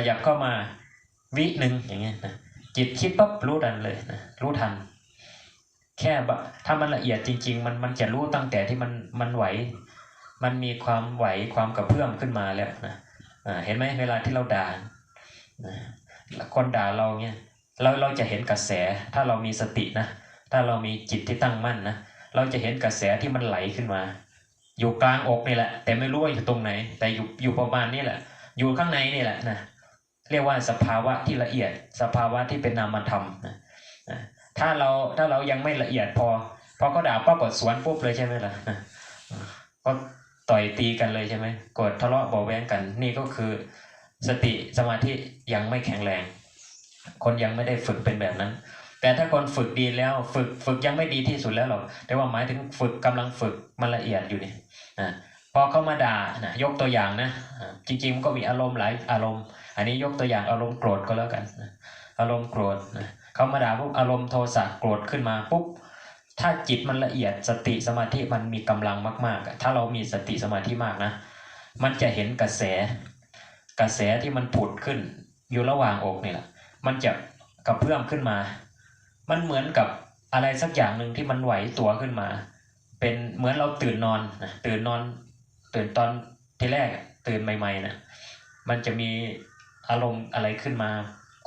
ขยับเข้ามาวิหนึ่งอย่างเงี้ยนะจิตคิดปั๊บรู้ทันเลยนะรู้ทัน แค่บะถ้ามันละเอียดจริง ๆ มันมันจะรู้ตั้งแต่ที่มันมันไหว มันมีความไหวความกระเพื่อมขึ้นมาแล้วนะเห็นไหมเวลาที่เราด่านะคนด่าเราเนี่ยเราเราจะเห็นกระแสถ้าเรามีสตินะถ้าเรามีจิตที่ตั้งมั่นนะเราจะเห็นกระแสที่มันไหลขึ้นมา อยู่กลางอกนี่แหละ แต่ไม่รู้ว่าอยู่ตรงไหน แต่อยู่อยู่ประมาณนี้แหละ อยู่ข้างในนี่แหละนะ เรียกว่าสภาวะที่ละเอียด สภาวะที่เป็นนามธรรมนะถ้าเราถ้าเรายังไม่ละเอียดพอพอเขาด่าปั๊บกดสวนปุ๊บเลยใช่ไหมล่ะก็ต่อยตีกันเลยใช่ไหมกดทะเลาะเบาแวงกัน นี่ก็คือสติสมาธิยังไม่แข็งแรง คนยังไม่ได้ฝึกเป็นแบบนั้น แต่ถ้าคนฝึกดีแล้วฝึกฝึกยังไม่ดีที่สุดแล้วหรอกแต่ว่าหมายถึงฝึกกำลังฝึกมันละเอียดอยู่นี่นะ อเขามาด่านะยกตัวอย่างนะจริงๆมันก็มีอารมณ์หลายอารมณ์ อันนี้ยกตัวอย่างอารมณ์โกรธก็แล้วกันนะอารมณ์โกรธนะเขามาด่าปุ๊บอารมณ์โทสะโกรธขึ้นมาปุ๊บถ้าจิตมันละเอียดสติสมาธิมันมีกำลังมากๆถ้าเรามีสติสมาธิมากนะ มันจะเห็นกระแส กระแสที่มันผุดขึ้น อยู่ระหว่างอกนี่แหละมันจะกระเพื่อมขึ้นมา มันเหมือนกับอะไรสักอย่างหนึ่งที่มันไหวตัวขึ้นมา เป็นเหมือนเราตื่นนอนตื่นนอน ตื่นตอนที่แรกตื่นใหม่ๆนะมันจะมีอารมณ์อะไรขึ้นมา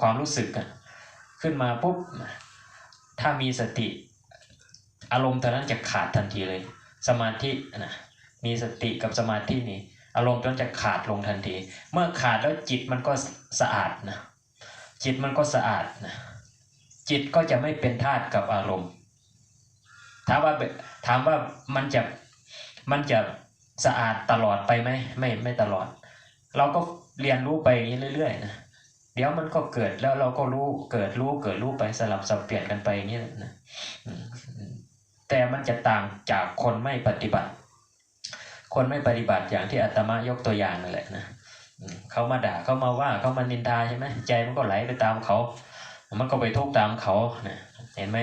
ความรู้สึกอะขึ้นมาปุ๊บถ้ามีสติ อารมณ์ตอนนั้นจะขาดทันทีเลย สมาธินะมีสติกับสมาธินี่อารมณ์ตอนนั้นจะขาดลงทันที เมื่อขาดแล้วจิตมันก็สะอาดนะจิตมันก็สะอาดนะจิตก็จะไม่เป็นทาสกับอารมณ์ถามว่าถามว่ามันจะมันจะ สะอาดตลอดไปไหมไม่ไม่ตลอด เราก็เรียนรู้ไปอย่างนี้เรื่อยๆนะเดี๋ยวมันก็เกิดแล้วเราก็รู้เกิดรู้เกิดรู้ไปสลับสับเปลี่ยนกันไปอย่างนี้นะแต่มันจะต่างจากคนไม่ปฏิบัติ คนไม่ปฏิบัติอย่างที่อาตมายกตัวอย่างนั่นแหละนะเขามาด่าเขามาว่าเขามานินทาใช่ไหมใจมันก็ไหลไปตามเขา มันก็ไปทุกข์ตามเขานะเห็นไหม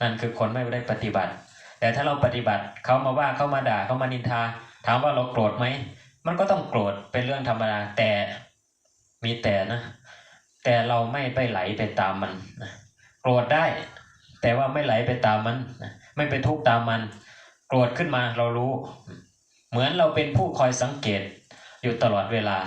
นั่นคือคนไม่ได้ปฏิบัติ แต่ถ้าเราปฏิบัติเขามาว่าเขามาด่าเขามานินทา ถามว่าเราโกรธไหม มันก็ต้องโกรธเป็นเรื่องธรรมดาแต่มีแต่นะ แต่เราไม่ไปไหลไปตามมันนะโกรธได้ แต่ว่าไม่ไหลไปตามมันนะไม่ไปทุกตามมัน โกรธขึ้นมาเรารู้ เหมือนเราเป็นผู้คอยสังเกตอยู่ตลอดเวลา